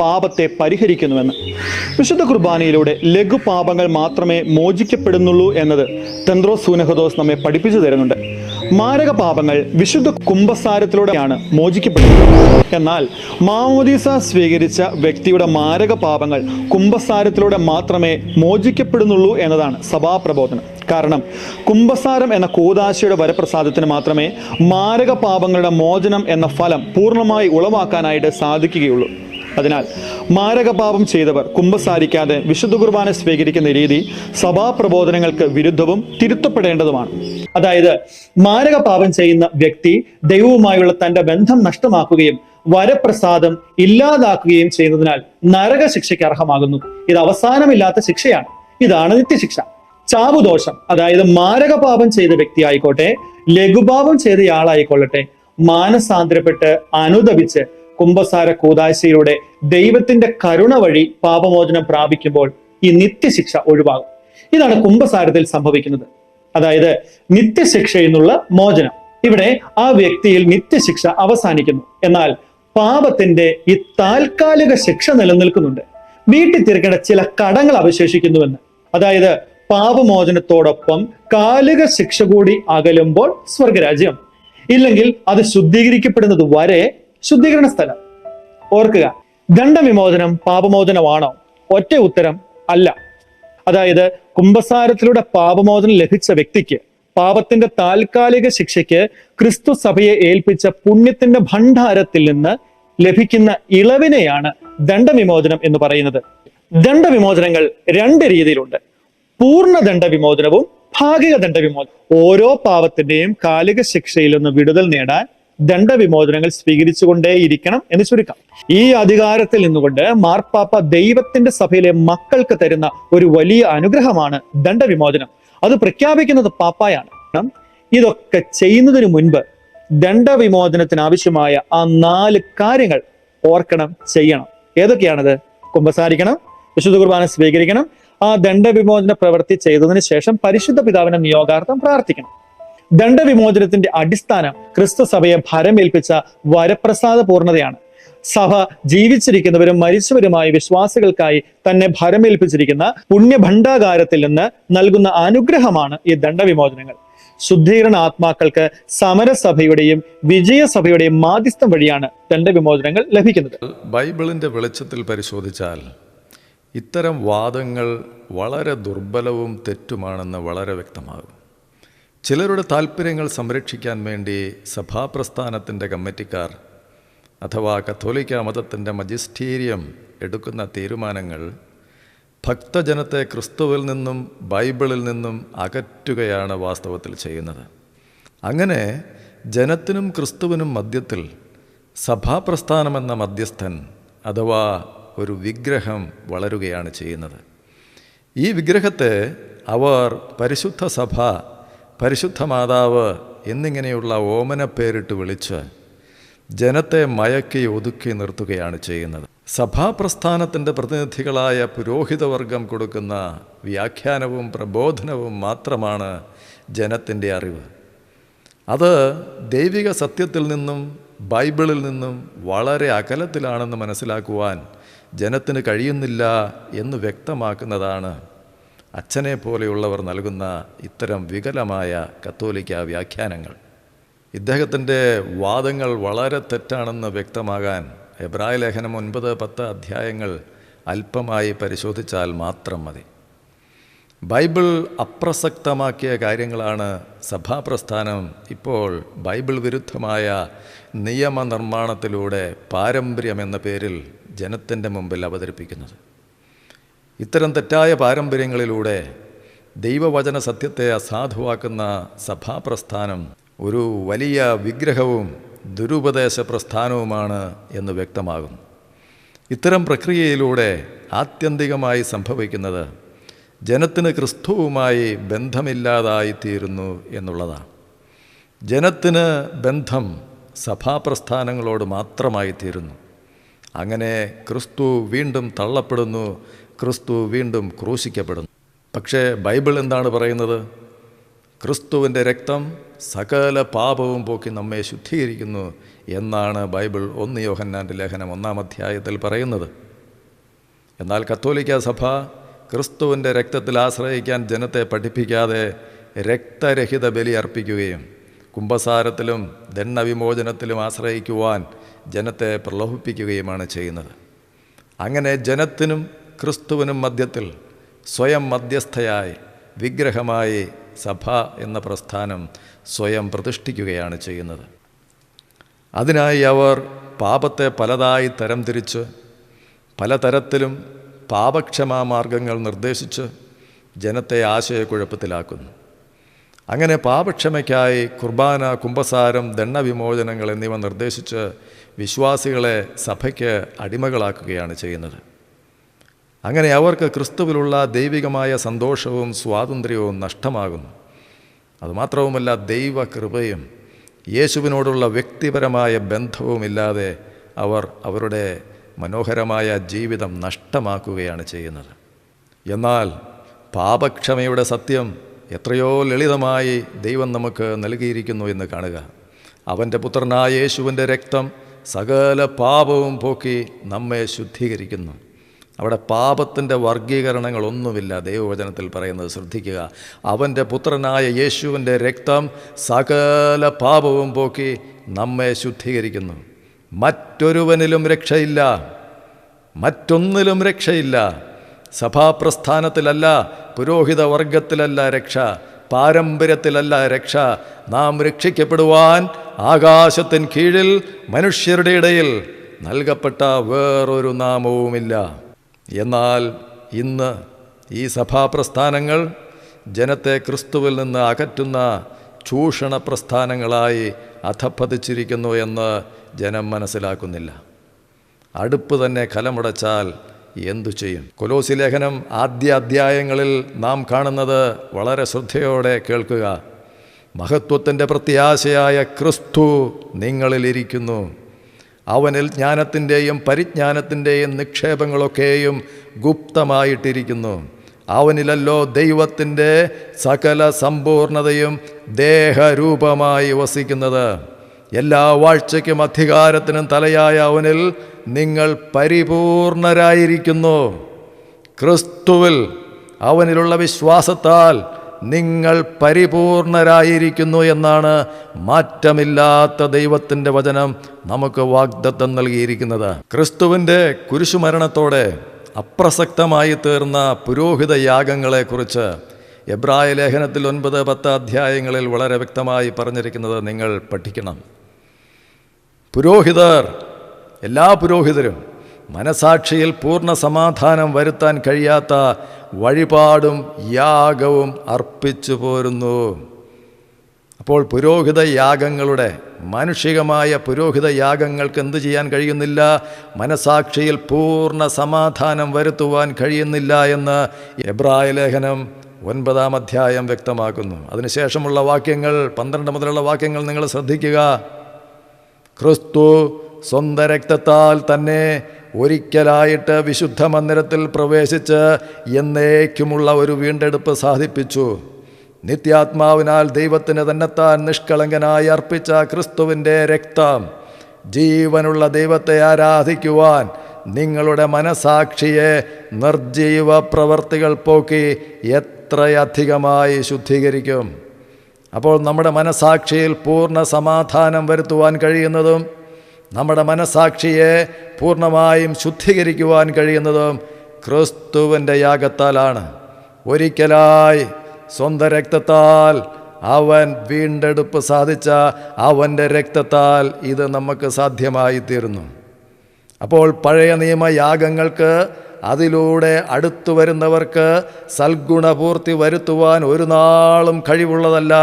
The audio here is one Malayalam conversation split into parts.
പാപത്തെ പരിഹരിക്കുന്നുവെന്ന്. വിശുദ്ധ കുർബാനയിലൂടെ ലഘുപാപങ്ങൾ മാത്രമേ മോചിക്കപ്പെടുന്നുള്ളൂ എന്നത് തെന്ത്രോസ് സൂനഹദോസ് നമ്മെ പഠിപ്പിച്ചു തരുന്നുണ്ട്. മാരക പാപങ്ങൾ വിശുദ്ധ കുംഭസാരത്തിലൂടെയാണ് മോചിക്കപ്പെടുന്നത്. എന്നാൽ മാമോദീസ സ്വീകരിച്ച വ്യക്തിയുടെ മാരക പാപങ്ങൾ കുംഭസാരത്തിലൂടെ മാത്രമേ മോചിക്കപ്പെടുന്നുള്ളൂ എന്നതാണ് സഭാപ്രബോധനം. കാരണം കുംഭസാരം എന്ന കൂതാശയുടെ വരപ്രസാദത്തിന് മാത്രമേ മാരക പാപങ്ങളുടെ മോചനം എന്ന ഫലം പൂർണമായി ഉളവാക്കാനായിട്ട് സാധിക്കുകയുള്ളൂ. അതിനാൽ മാരകപാപം ചെയ്തവർ കുംഭസാരിക്കാതെ വിശുദ്ധ കുർബാന സ്വീകരിക്കുന്ന രീതി സഭാപ്രബോധനങ്ങൾക്ക് വിരുദ്ധവും തിരുത്തപ്പെടേണ്ടതുമാണ്. അതായത് മാരകപാപം ചെയ്യുന്ന വ്യക്തി ദൈവവുമായുള്ള തന്റെ ബന്ധം നഷ്ടമാക്കുകയും വരപ്രസാദം ഇല്ലാതാക്കുകയും ചെയ്യുന്നതിനാൽ നരക ശിക്ഷയ്ക്ക് അർഹമാകുന്നു. ഇത് അവസാനമില്ലാത്ത ശിക്ഷയാണ്. ഇതാണ് നിത്യശിക്ഷ. ചാവുദോഷം അതായത് മാരകപാപം ചെയ്ത വ്യക്തി ആയിക്കോട്ടെ ലഘുപാപം ചെയ്തയാളായിക്കൊള്ളട്ടെ മാനസാന്തരപ്പെട്ട് അനുദപിച്ച് കുംഭസാര കൂതാശയിലൂടെ ദൈവത്തിന്റെ കരുണ വഴി പാപമോചനം പ്രാപിക്കുമ്പോൾ ഈ നിത്യശിക്ഷ ഒഴിവാകും. ഇതാണ് കുംഭസാരത്തിൽ സംഭവിക്കുന്നത്. അതായത് നിത്യശിക്ഷയിൽ നിന്നുള്ള മോചനം. ഇവിടെ ആ വ്യക്തിയിൽ നിത്യശിക്ഷ അവസാനിക്കുന്നു. എന്നാൽ പാപത്തിന്റെ ഈ താൽക്കാലിക ശിക്ഷ നിലനിൽക്കുന്നുണ്ട്. വീട്ടിൽ തീർക്കേണ്ട ചില കടങ്ങൾ അവശേഷിക്കുന്നുവെന്ന്. അതായത് പാപമോചനത്തോടൊപ്പം കാലിക ശിക്ഷ കൂടി അകലുമ്പോൾ സ്വർഗരാജ്യം ഇല്ലെങ്കിൽ അത് ശുദ്ധീകരിക്കപ്പെടുന്നത് വരെ ശുദ്ധീകരണ സ്ഥലം. ഓർക്കുക ദണ്ഡവിമോചനം പാപമോചനമാണോ? ഒറ്റ ഉത്തരം അല്ല. അതായത് കുംഭസാരത്തിലൂടെ പാപമോചനം ലഭിച്ച വ്യക്തിക്ക് പാപത്തിന്റെ താൽക്കാലിക ശിക്ഷയ്ക്ക് ക്രിസ്തു സഭയെ ഏൽപ്പിച്ച പുണ്യത്തിന്റെ ഭണ്ഡാരത്തിൽ നിന്ന് ലഭിക്കുന്ന ഇളവിനെയാണ് ദണ്ഡവിമോചനം എന്ന് പറയുന്നത്. ദണ്ഡവിമോചനങ്ങൾ രണ്ട് രീതിയിലുണ്ട്. പൂർണ ദണ്ഡവിമോചനവും ഭാഗിക ദണ്ഡവിമോചനം ഓരോ പാപത്തിന്റെയും കാലിക ശിക്ഷയിൽ നിന്ന് വിടുതൽ നേടാൻ ദണ്ഡവിമോചനങ്ങൾ സ്വീകരിച്ചുകൊണ്ടേയിരിക്കണം എന്ന് ചുരുക്കം. ഈ അധികാരത്തിൽ നിന്നുകൊണ്ട് മാർപ്പാപ്പ ദൈവത്തിന്റെ സഭയിലെ മക്കൾക്ക് തരുന്ന ഒരു വലിയ അനുഗ്രഹമാണ് ദണ്ഡവിമോചനം. അത് പ്രഖ്യാപിക്കുന്നത് പാപ്പായാണ്. ഇതൊക്കെ ചെയ്യുന്നതിന് മുൻപ് ദണ്ഡവിമോചനത്തിന് ആവശ്യമായ ആ നാല് കാര്യങ്ങൾ ഓർക്കണം ചെയ്യണം. ഏതൊക്കെയാണത്? കുമ്പസാരിക്കണം വിശുദ്ധ കുർബാന സ്വീകരിക്കണം ആ ദണ്ഡവിമോചന പ്രവൃത്തി ചെയ്തതിന് ശേഷം പരിശുദ്ധ പിതാവിന്റെ നിയോഗാർത്ഥം പ്രാർത്ഥിക്കണം. ദണ്ഡവിമോചനത്തിന്റെ അടിസ്ഥാനം ക്രിസ്തു സഭയെ ഭരമേൽപ്പിച്ച വരപ്രസാദ പൂർണതയാണ് സഭ ജീവിച്ചിരിക്കുന്നവരും മരിച്ചവരുമായ വിശ്വാസികൾക്കായി തന്നെ ഭരമേൽപ്പിച്ചിരിക്കുന്ന പുണ്യഭണ്ഡാകാരത്തിൽ നിന്ന് നൽകുന്ന അനുഗ്രഹമാണ് ഈ ദണ്ഡവിമോചനങ്ങൾ. ശുദ്ധീകരണ ആത്മാക്കൾക്ക് സമരസഭയുടെയും വിജയസഭയുടെയും മാധ്യസ്ഥം വഴിയാണ് ദണ്ഡവിമോചനങ്ങൾ ലഭിക്കുന്നത്. ബൈബിളിന്റെ വെളിച്ചത്തിൽ പരിശോധിച്ചാൽ ഇത്തരം വാദങ്ങൾ വളരെ ദുർബലവും തെറ്റുമാണെന്ന് വളരെ വ്യക്തമാകും. ചിലരുടെ താല്പര്യങ്ങൾ സംരക്ഷിക്കാൻ വേണ്ടി സഭാപ്രസ്ഥാനത്തിന്റെ കമ്മിറ്റിക്കാർ അഥവാ കത്തോലിക്ക മതത്തിന്റെ മജിസ്റ്റീരിയം എടുക്കുന്ന തീരുമാനങ്ങൾ ഭക്തജനത്തെ ക്രിസ്തുവിൽ നിന്നും ബൈബിളിൽ നിന്നും അകറ്റുകയാണ് വാസ്തവത്തിൽ ചെയ്യുന്നത്. അങ്ങനെ ജനത്തിനും ക്രിസ്തുവിനും മധ്യത്തിൽ സഭാപ്രസ്ഥാനമെന്ന മധ്യസ്ഥൻ അഥവാ ഒരു വിഗ്രഹം വളരുകയാണ് ചെയ്യുന്നത്. ഈ വിഗ്രഹത്തെ അവർ പരിശുദ്ധ സഭ പരിശുദ്ധ മാതാവ് എന്നിങ്ങനെയുള്ള ഓമന പേരിട്ട് വിളിച്ച് ജനത്തെ മയക്കി ഒതുക്കി നിർത്തുകയാണ് ചെയ്യുന്നത്. സഭാപ്രസ്ഥാനത്തിന്റെ പ്രതിനിധികളായ പുരോഹിതവർഗം കൊടുക്കുന്ന വ്യാഖ്യാനവും പ്രബോധനവും മാത്രമാണ് ജനത്തിന്റെ അറിവ്. അത് ദൈവിക സത്യത്തിൽ നിന്നും ബൈബിളിൽ നിന്നും വളരെ അകലത്തിലാണെന്ന് മനസ്സിലാക്കുവാൻ ജനത്തിന് കഴിയുന്നില്ല എന്ന് വ്യക്തമാക്കുന്നതാണ് അച്ഛനെ പോലെയുള്ളവർ നൽകുന്ന ഇത്തരം വികലമായ കത്തോലിക്ക വ്യാഖ്യാനങ്ങൾ. ഇദ്ദേഹത്തിന്റെ വാദങ്ങൾ വളരെ തെറ്റാണെന്ന് വ്യക്തമാകാൻ എബ്രായ ലേഖനം ഒൻപത് പത്ത് അധ്യായങ്ങൾ അല്പമായി പരിശോധിച്ചാൽ മാത്രം മതി. ബൈബിൾ അപ്രസക്തമാക്കിയ കാര്യങ്ങളാണ് സഭാപ്രസ്ഥാനം ഇപ്പോൾ ബൈബിൾ വിരുദ്ധമായ നിയമനിർമ്മാണത്തിലൂടെ പാരമ്പര്യം എന്ന പേരിൽ ജനത്തിന്റെ മുമ്പിൽ അവതരിപ്പിക്കുന്നത്. ഇത്തരം തെറ്റായ പാരമ്പര്യങ്ങളിലൂടെ ദൈവവചന സത്യത്തെ അസാധുവാക്കുന്ന സഭാപ്രസ്ഥാനം ഒരു വലിയ വിഗ്രഹവും ദുരുപദേശ പ്രസ്ഥാനവുമാണ് എന്ന് വ്യക്തമാകുന്നു. ഇത്തരം പ്രക്രിയയിലൂടെ ആത്യന്തികമായി സംഭവിക്കുന്നത് ജനത്തിന് ക്രിസ്തുവുമായി ബന്ധമില്ലാതായിത്തീരുന്നു എന്നുള്ളതാണ്. ജനത്തിന് ബന്ധം സഭാപ്രസ്ഥാനങ്ങളോട് മാത്രമായി തീരുന്നു അങ്ങനെ ക്രിസ്തു വീണ്ടും തള്ളപ്പെടുന്നു ക്രിസ്തു വീണ്ടും ക്രൂശിക്കപ്പെടുന്നു. പക്ഷേ ബൈബിൾ എന്താണ് പറയുന്നത്? ക്രിസ്തുവിന്റെ രക്തം സകല പാപവും പോക്കി നമ്മെ ശുദ്ധീകരിക്കുന്നു എന്നാണ് ബൈബിൾ ഒന്ന് യോഹന്നാന്റെ ലേഖനം ഒന്നാം അധ്യായത്തിൽ പറയുന്നത്. എന്നാൽ കത്തോലിക്ക സഭ ക്രിസ്തുവിന്റെ രക്തത്തിൽ ആശ്രയിക്കാൻ ജനത്തെ പഠിപ്പിക്കാതെ രക്തരഹിത ബലി അർപ്പിക്കുകയും കുംഭസാരത്തിലും ദണ്ണവിമോചനത്തിലും ആശ്രയിക്കുവാൻ ജനത്തെ പ്രലോഭിപ്പിക്കുകയുമാണ് ചെയ്യുന്നത്. അങ്ങനെ ജനത്തിനും ക്രിസ്തുവിനും മധ്യത്തിൽ സ്വയം മധ്യസ്ഥയായി വിഗ്രഹമായി സഭ എന്ന പ്രസ്ഥാനം സ്വയം പ്രതിഷ്ഠിക്കുകയാണ് ചെയ്യുന്നത്. അതിനായി അവർ പാപത്തെ പലതായി തരംതിരിച്ച് പലതരത്തിലും പാപക്ഷമാ മാർഗങ്ങൾ നിർദ്ദേശിച്ച് ജനത്തെ ആശയക്കുഴപ്പത്തിലാക്കുന്നു. അങ്ങനെ പാപക്ഷമയ്ക്കായി കുർബാന കുംഭസാരം ദണ്ഡവിമോചനങ്ങൾ എന്നിവ നിർദ്ദേശിച്ച് വിശ്വാസികളെ സഭയ്ക്ക് അടിമകളാക്കുകയാണ് ചെയ്യുന്നത്. അങ്ങനെ അവർക്ക് ക്രിസ്തുവിലുള്ള ദൈവികമായ സന്തോഷവും സ്വാതന്ത്ര്യവും നഷ്ടമാകുന്നു. അതുമാത്രവുമല്ല ദൈവകൃപയും യേശുവിനോടുള്ള വ്യക്തിപരമായ ബന്ധവുമില്ലാതെ അവർ അവരുടെ മനോഹരമായ ജീവിതം നഷ്ടമാക്കുകയാണ് ചെയ്യുന്നത്. എന്നാൽ പാപക്ഷമയുടെ സത്യം എത്രയോ ലളിതമായി ദൈവം നമുക്ക് നൽകിയിരിക്കുന്നു എന്ന് കാണുക. അവന്റെ പുത്രനായ യേശുവിന്റെ രക്തം സകല പാപവും പോക്കി നമ്മെ ശുദ്ധീകരിക്കുന്നു. അവിടെ പാപത്തിന്റെ വർഗീകരണങ്ങളൊന്നുമില്ല ദൈവവചനത്തിൽ പറയുന്നത് ശ്രദ്ധിക്കുക. അവന്റെ പുത്രനായ യേശുവിന്റെ രക്തം സകല പാപവും പോക്കി നമ്മെ ശുദ്ധീകരിക്കുന്നു. മറ്റൊരുവനിലും രക്ഷയില്ല. മറ്റൊന്നിലും രക്ഷയില്ല. സഭാപ്രസ്ഥാനത്തിലല്ല പുരോഹിത വർഗത്തിലല്ല രക്ഷ പാരമ്പര്യത്തിലല്ല രക്ഷ. നാം രക്ഷിക്കപ്പെടുവാൻ ആകാശത്തിൻ കീഴിൽ മനുഷ്യരുടെ ഇടയിൽ നൽകപ്പെട്ട വേറൊരു നാമവുമില്ല. എന്നാൽ ഇന്ന് ഈ സഭാപ്രസ്ഥാനങ്ങൾ ജനത്തെ ക്രിസ്തുവിൽ നിന്ന് അകറ്റുന്ന ചൂഷണ പ്രസ്ഥാനങ്ങളായി അധപ്പതിച്ചിരിക്കുന്നു എന്ന് ജനം മനസ്സിലാക്കുന്നില്ല. അടുപ്പ് തന്നെ കലമുടച്ചാൽ എന്തു ചെയ്യും? കൊലോസി ലേഖനം ആദ്യ അധ്യായങ്ങളിൽ നാം കാണുന്നത് വളരെ ശ്രദ്ധയോടെ കേൾക്കുക. മഹത്വത്തിന്റെ പ്രത്യാശയായ ക്രിസ്തു നിങ്ങളിലിരിക്കുന്നു അവനിൽ ജ്ഞാനത്തിന്റെയും പരിജ്ഞാനത്തിന്റെയും നിക്ഷേപങ്ങളൊക്കെയും ഗുപ്തമായിട്ടിരിക്കുന്നു. അവനിലല്ലോ ദൈവത്തിന്റെ സകല സമ്പൂർണതയും ദേഹരൂപമായി വസിക്കുന്നത്. എല്ലാ വാഴ്ചയ്ക്കും അധികാരത്തിനും തലയായ അവനിൽ നിങ്ങൾ പരിപൂർണരായിരിക്കുന്നു. ക്രിസ്തുവിൽ അവനിലുള്ള വിശ്വാസത്താൽ നിങ്ങൾ പരിപൂർണരായിരിക്കുന്നു എന്നാണ് മാറ്റമില്ലാത്ത ദൈവത്തിന്റെ വചനം നമുക്ക് വാഗ്ദത്തം നൽകിയിരിക്കുന്നത്. ക്രിസ്തുവിന്റെ കുരിശുമരണത്തോടെ അപ്രസക്തമായി തീർന്ന പുരോഹിത യാഗങ്ങളെക്കുറിച്ച് എബ്രായ ലേഖനത്തിൽ ഒൻപത് പത്ത് അധ്യായങ്ങളിൽ വളരെ വ്യക്തമായി പറഞ്ഞിരിക്കുന്നത് നിങ്ങൾ പഠിക്കണം. പുരോഹിതർ എല്ലാ പുരോഹിതരും മനസാക്ഷിയിൽ പൂർണ സമാധാനം വരുത്താൻ കഴിയാത്ത വഴിപാടും യാഗവും അർപ്പിച്ചു പോരുന്നു. അപ്പോൾ പുരോഹിത യാഗങ്ങളുടെ മാനുഷികമായ പുരോഹിത യാഗങ്ങൾക്ക് എന്ത് ചെയ്യാൻ കഴിയുന്നില്ല? മനസാക്ഷിയിൽ പൂർണ സമാധാനം വരുത്തുവാൻ കഴിയുന്നില്ല എന്ന് എബ്രായ ലേഖനം ഒൻപതാം അധ്യായം വ്യക്തമാക്കുന്നു. അതിനുശേഷമുള്ള വാക്യങ്ങൾ പന്ത്രണ്ട് മുതലുള്ള വാക്യങ്ങൾ നിങ്ങൾ ശ്രദ്ധിക്കുക. ക്രിസ്തു സ്വന്തം രക്തത്താൽ തന്നെ ഒരിക്കലായിട്ട് വിശുദ്ധ മന്ദിരത്തിൽ പ്രവേശിച്ച് എന്നേക്കുമുള്ള ഒരു വീണ്ടെടുപ്പ് സാധിപ്പിച്ചു. നിത്യാത്മാവിനാൽ ദൈവത്തിന് തന്നെത്താൻ നിഷ്കളങ്കനായി അർപ്പിച്ച ക്രിസ്തുവിന്റെ രക്തം ജീവനുള്ള ദൈവത്തെ ആരാധിക്കുവാൻ നിങ്ങളുടെ മനസാക്ഷിയെ നിർജീവ പ്രവർത്തികൾ പോക്കി എത്രയധികമായി ശുദ്ധീകരിക്കും. അപ്പോൾ നമ്മുടെ മനസാക്ഷിയിൽ പൂർണ സമാധാനം വരുത്തുവാൻ കഴിയുന്നതും നമ്മുടെ മനസാക്ഷിയെ പൂർണമായും ശുദ്ധീകരിക്കുവാൻ കഴിയുന്നതും ക്രിസ്തുവിന്റെ യാഗത്താലാണ്. ഒരിക്കലായി സ്വന്തം രക്തത്താൽ അവൻ വീണ്ടെടുപ്പ് സാധിച്ച അവന്റെ രക്തത്താൽ ഇത് നമുക്ക് സാധ്യമായി തീർന്നു അപ്പോൾ പഴയ നിയമ യാഗങ്ങൾക്ക് അതിലൂടെ അടുത്തു വരുന്നവർക്ക് സൽഗുണപൂർത്തി വരുത്തുവാൻ ഒരു നാളും കഴിവുള്ളതല്ല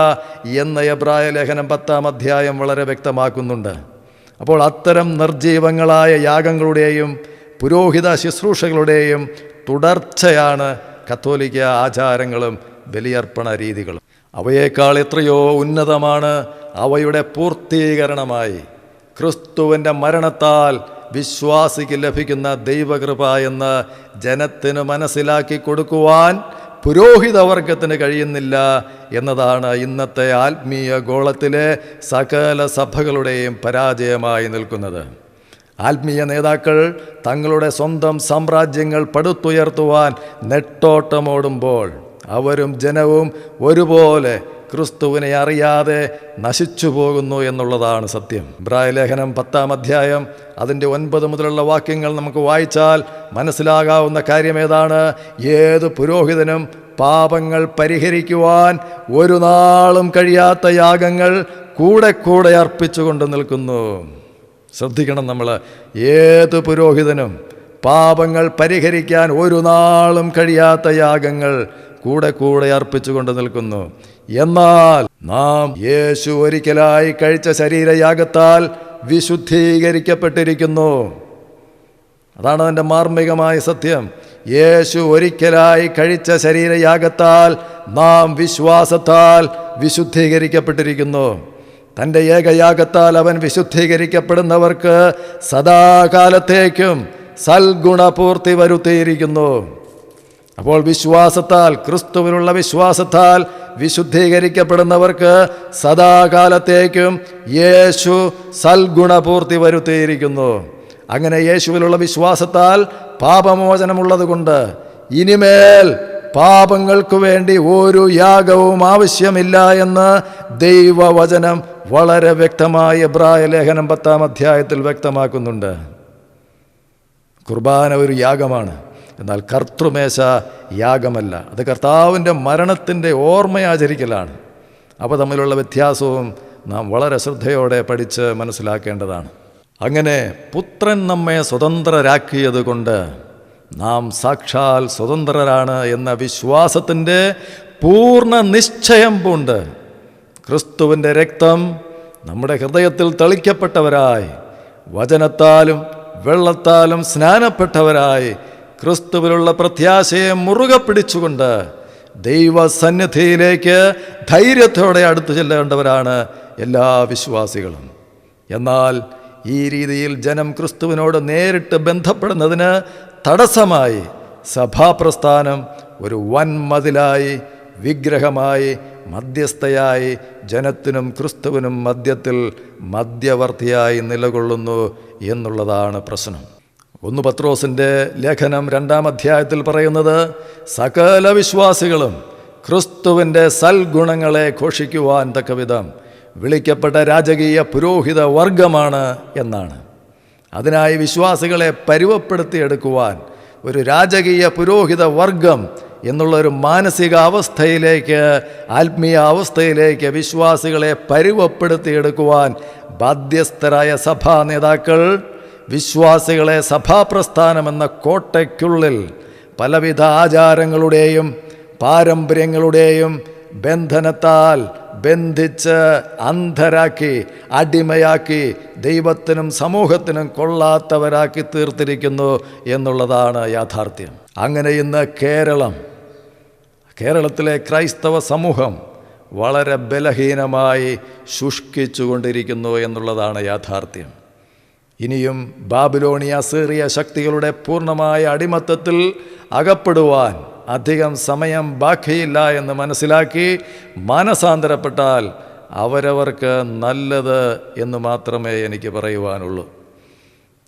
എന്ന് എബ്രായ ലേഖനം പത്താം അധ്യായം വളരെ വ്യക്തമാക്കുന്നുണ്ട്. അപ്പോൾ അത്തരം നിർജീവങ്ങളായ യാഗങ്ങളുടെയും പുരോഹിത ശുശ്രൂഷകളുടെയും തുടർച്ചയാണ് കത്തോലിക്ക ആചാരങ്ങളും ബലിയർപ്പണ രീതികളും. അവയേക്കാൾ എത്രയോ ഉന്നതമാണ് അവയുടെ പൂർത്തീകരണമായി. ക്രിസ്തുവിന്റെ മരണത്താൽ വിശ്വാസിക്ക് ലഭിക്കുന്ന ദൈവകൃപ എന്ന് ജനത്തിന് മനസ്സിലാക്കി കൊടുക്കുവാൻ പുരോഹിതവർഗത്തിന് കഴിയുന്നില്ല എന്നതാണ് ഇന്നത്തെ ആത്മീയ ഗോളത്തിലെ സകല സഭകളുടെയും പരാജയമായി നിൽക്കുന്നത്. ആത്മീയ നേതാക്കൾ തങ്ങളുടെ സ്വന്തം സാമ്രാജ്യങ്ങൾ പടുത്തുയർത്തുവാൻ നെട്ടോട്ടമോടുമ്പോൾ അവരും ജനവും ഒരുപോലെ ക്രിസ്തുവിനെ അറിയാതെ നശിച്ചു പോകുന്നു എന്നുള്ളതാണ് സത്യം. ഇബ്രായ ലേഖനം പത്താം അധ്യായം അതിന്റെ ഒൻപത് മുതലുള്ള വാക്യങ്ങൾ നമുക്ക് വായിച്ചാൽ മനസ്സിലാകാവുന്ന കാര്യം ഏതാണ് ഏത് പുരോഹിതനും പാപങ്ങൾ പരിഹരിക്കുവാൻ ഒരു നാളും കഴിയാത്ത യാഗങ്ങൾ കൂടെ കൂടെ അർപ്പിച്ചുകൊണ്ട് നിൽക്കുന്നു. ശ്രദ്ധിക്കണം നമ്മൾ ഏത് പുരോഹിതനും പാപങ്ങൾ പരിഹരിക്കാൻ ഒരു നാളും കഴിയാത്ത യാഗങ്ങൾ കൂടെ കൂടെ അർപ്പിച്ചുകൊണ്ട് നിൽക്കുന്നു. എന്നാൽ നാം യേശു ഒരിക്കലായി കഴിച്ച ശരീരയാഗത്താൽ വിശുദ്ധീകരിക്കപ്പെട്ടിരിക്കുന്നു. അതാണ് അതിന്റെ മാർമികമായ സത്യം. യേശു ഒരിക്കലായി കഴിച്ച ശരീരയാഗത്താൽ നാം വിശ്വാസത്താൽ വിശുദ്ധീകരിക്കപ്പെട്ടിരിക്കുന്നു. തന്റെ ഏകയാഗത്താൽ അവൻ വിശുദ്ധീകരിക്കപ്പെടുന്നവർക്ക് സദാകാലത്തേക്കും സൽഗുണപൂർത്തി വരുത്തിയിരിക്കുന്നു. അപ്പോൾ വിശ്വാസത്താൽ ക്രിസ്തുവിനുള്ള വിശ്വാസത്താൽ വിശുദ്ധീകരിക്കപ്പെടുന്നവർക്ക് സദാകാലത്തേക്കും യേശു സൽഗുണപൂർത്തി വരുത്തിയിരിക്കുന്നു. അങ്ങനെ യേശുവിലുള്ള വിശ്വാസത്താൽ പാപമോചനമുള്ളതുകൊണ്ട് ഇനിമേൽ പാപങ്ങൾക്ക് വേണ്ടി ഒരു യാഗവും ആവശ്യമില്ല എന്ന് ദൈവവചനം വളരെ വ്യക്തമായി എബ്രായ ലേഖനം പത്താം അധ്യായത്തിൽ വ്യക്തമാക്കുന്നുണ്ട്. കുർബാന ഒരു യാഗമാണ്. എന്നാൽ കർത്തൃമേശ യാഗമല്ല. അത് കർത്താവിന്റെ മരണത്തിന്റെ ഓർമ്മയാചരിക്കലാണ് അപ്പോൾ തമ്മിലുള്ള വ്യത്യാസവും നാം വളരെ ശ്രദ്ധയോടെ പഠിച്ച് മനസ്സിലാക്കേണ്ടതാണ്. അങ്ങനെ പുത്രൻ നമ്മെ സ്വതന്ത്രരാക്കിയത് കൊണ്ട് നാം സാക്ഷാൽ സ്വതന്ത്രരാണ് എന്ന വിശ്വാസത്തിന്റെ പൂർണ നിശ്ചയം പൂണ്ട്. ക്രിസ്തുവിന്റെ രക്തം നമ്മുടെ ഹൃദയത്തിൽ തളിക്കപ്പെട്ടവരായി വചനത്താലും വെള്ളത്താലും സ്നാനപ്പെട്ടവരായി ക്രിസ്തുവിലുള്ള പ്രത്യാശയെ മുറുകെ പിടിച്ചുകൊണ്ട് ദൈവസന്നിധിയിലേക്ക് ധൈര്യത്തോടെ അടുത്തു ചെല്ലേണ്ടവരാണ് എല്ലാ വിശ്വാസികളും. എന്നാൽ ഈ രീതിയിൽ ജനം ക്രിസ്തുവിനോട് നേരിട്ട് ബന്ധപ്പെടുന്നതിന് തടസ്സമായി സഭാപ്രസ്ഥാനം ഒരു വൻമതിലായി വിഗ്രഹമായി മധ്യസ്ഥയായി ജനത്തിനും ക്രിസ്തുവിനും മധ്യത്തിൽ മധ്യവർത്തിയായി നിലകൊള്ളുന്നു എന്നുള്ളതാണ് പ്രശ്നം. ഒന്ന് പത്രോസിന്റെ ലേഖനം രണ്ടാം അധ്യായത്തിൽ പറയുന്നത് സകല വിശ്വാസികളും ക്രിസ്തുവിന്റെ സൽഗുണങ്ങളെ ഘോഷിക്കുവാൻ തക്കവിധം വിളിക്കപ്പെട്ട രാജകീയ പുരോഹിത വർഗമാണ് എന്നാണ്. അതിനായി വിശ്വാസികളെ പരുവപ്പെടുത്തിയെടുക്കുവാൻ ഒരു രാജകീയ പുരോഹിത വർഗം എന്നുള്ളൊരു മാനസികാവസ്ഥയിലേക്ക് ആത്മീയ അവസ്ഥയിലേക്ക് വിശ്വാസികളെ പരുവപ്പെടുത്തിയെടുക്കുവാൻ ബാധ്യസ്ഥരായ സഭാ നേതാക്കൾ വിശ്വാസികളെ സഭാപ്രസ്ഥാനമെന്ന കോട്ടയ്ക്കുള്ളിൽ പലവിധ ആചാരങ്ങളുടെയും പാരമ്പര്യങ്ങളുടെയും ബന്ധനത്താൽ ബന്ധിച്ച് അന്ധരാക്കി അടിമയാക്കി ദൈവത്തിനും സമൂഹത്തിനും കൊള്ളാത്തവരാക്കി തീർത്തിരിക്കുന്നു എന്നുള്ളതാണ് യാഥാർത്ഥ്യം. അങ്ങനെ ഇന്ന് കേരളം കേരളത്തിലെ ക്രൈസ്തവ സമൂഹം വളരെ ബലഹീനമായി ശുഷ്കിച്ചുകൊണ്ടിരിക്കുന്നു എന്നുള്ളതാണ് യാഥാർത്ഥ്യം. ഇനിയും ബാബിലോണിയ സീറിയ ശക്തികളുടെ പൂർണമായ അടിമത്തത്തിൽ അകപ്പെടുവാൻ അധികം സമയം ബാക്കിയില്ല എന്ന് മനസ്സിലാക്കി മാനസാന്തരപ്പെട്ടാൽ അവരവർക്ക് നല്ലത് എന്ന് മാത്രമേ എനിക്ക് പറയുവാനുള്ളൂ.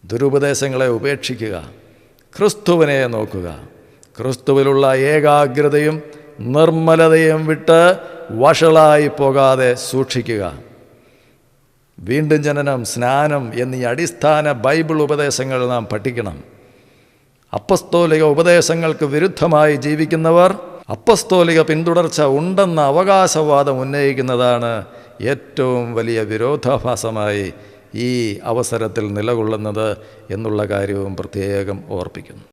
ദുരുപദേശങ്ങളെ ഉപേക്ഷിക്കുക ക്രിസ്തുവിനെ നോക്കുക. ക്രിസ്തുവിലുള്ള ഏകാഗ്രതയും നിർമ്മലതയും വിട്ട് വഷളായി പോകാതെ സൂക്ഷിക്കുക. വീണ്ടും ജനനം സ്നാനം എന്നീ അടിസ്ഥാന ബൈബിൾ ഉപദേശങ്ങൾ നാം പഠിക്കണം. അപ്പസ്തോലിക ഉപദേശങ്ങൾക്ക് വിരുദ്ധമായി ജീവിക്കുന്നവർ അപ്പസ്തോലിക പിന്തുടർച്ച ഉണ്ടെന്ന അവകാശവാദം ഉന്നയിക്കുന്നതാണ് ഏറ്റവും വലിയ വിരോധാഭാസമായി ഈ അവസരത്തിൽ നിലകൊള്ളുന്നത് എന്നുള്ള കാര്യവും പ്രത്യേകം ഓർപ്പിക്കുന്നു.